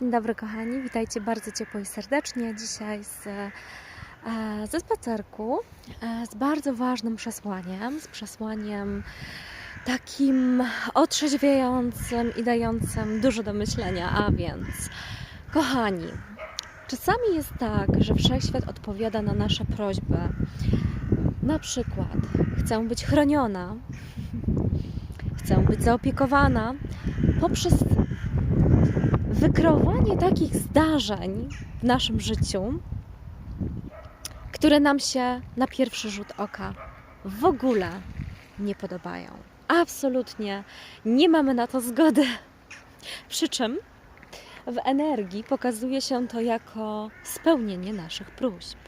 Dzień dobry kochani, witajcie bardzo ciepło i serdecznie. Dzisiaj z, e, ze spacerku e, z bardzo ważnym przesłaniem, z przesłaniem takim otrzeźwiającym i dającym dużo do myślenia, a więc kochani, czasami jest tak, że Wszechświat odpowiada na nasze prośby. Na przykład chcę być chroniona, chcę być zaopiekowana poprzez wykreowanie takich zdarzeń w naszym życiu, które nam się na pierwszy rzut oka w ogóle nie podobają. Absolutnie nie mamy na to zgody. Przy czym w energii pokazuje się to jako spełnienie naszych próśb.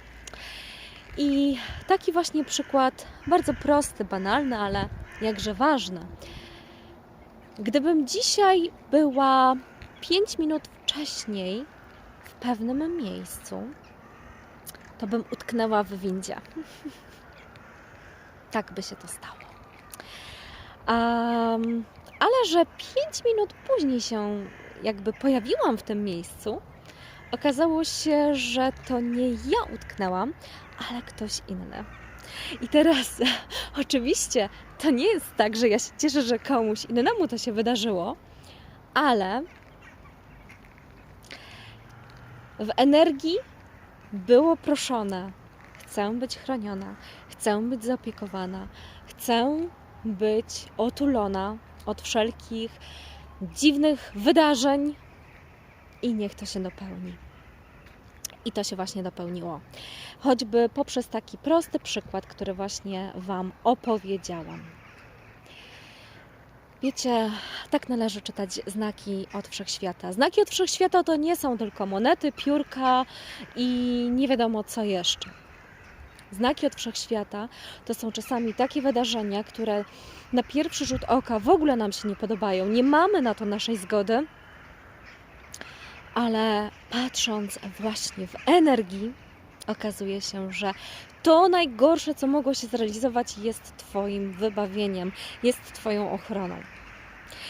I taki właśnie przykład, bardzo prosty, banalny, ale jakże ważny. Gdybym dzisiaj była 5 minut wcześniej w pewnym miejscu, to bym utknęła w windzie. tak by się to stało. Um, ale że 5 minut później się jakby pojawiłam w tym miejscu, okazało się, że to nie ja utknęłam, ale ktoś inny. I teraz oczywiście to nie jest tak, że ja się cieszę, że komuś innemu to się wydarzyło, ale w energii było proszone: chcę być chroniona, chcę być zaopiekowana, chcę być otulona od wszelkich dziwnych wydarzeń i niech to się dopełni. I to się właśnie dopełniło. Choćby poprzez taki prosty przykład, który właśnie Wam opowiedziałam. Wiecie, tak należy czytać znaki od wszechświata. Znaki od wszechświata to nie są tylko monety, piórka i nie wiadomo co jeszcze. Znaki od wszechświata to są czasami takie wydarzenia, które na pierwszy rzut oka w ogóle nam się nie podobają. Nie mamy na to naszej zgody, ale patrząc właśnie w energii, okazuje się, że to najgorsze, co mogło się zrealizować, jest Twoim wybawieniem, jest Twoją ochroną.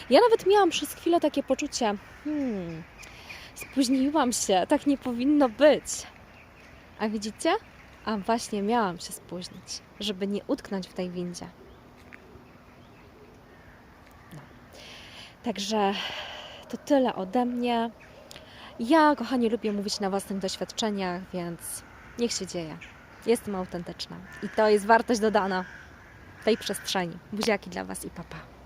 Ja nawet miałam przez chwilę takie poczucie, hmm, spóźniłam się, tak nie powinno być. A widzicie? A właśnie miałam się spóźnić, żeby nie utknąć w tej windzie. No. Także to tyle ode mnie. Ja, kochani, lubię mówić na własnych doświadczeniach, więc niech się dzieje. Jestem autentyczna i to jest wartość dodana tej przestrzeni. Buziaki dla Was i papa.